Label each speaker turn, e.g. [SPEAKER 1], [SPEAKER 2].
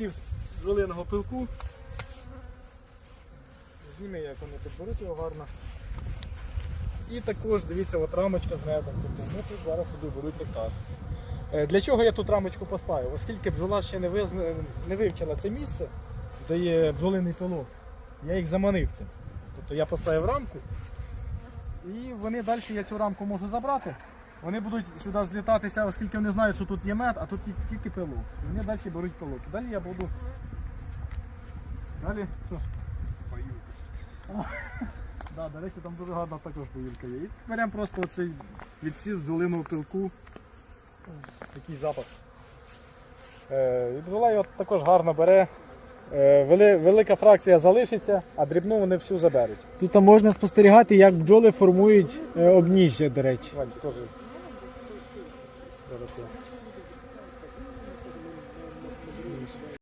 [SPEAKER 1] відсів бджолиного пилку. Зніми, як вони тут беруть його гарно. І також дивіться, от рамочка з медом. Тобто ми тут зараз сюди беруть нектар. Е, Для чого я тут рамочку поставив? Оскільки бджола ще не, визна... не вивчила це місце, де є бджолиний пилок, я їх заманив цим. Тобто я поставив рамку, і вони далі я цю рамку можу забрати. Вони будуть сюди злітатися, оскільки вони знають, що тут є мед, а тут тільки пилок. І вони далі беруть пилок. Далі я буду. Далі що? А, Да, до речі, там дуже гарна також поїлка є. І беремо просто оцей відсів з бджолиного пилку. Такий запах. Е, і бджола його також гарно бере. Е, вели- велика фракція залишиться, а дрібну вони всю заберуть.
[SPEAKER 2] Тут можна спостерігати, як бджоли формують е, обніжжя, до речі.
[SPEAKER 1] Вань, よろしく。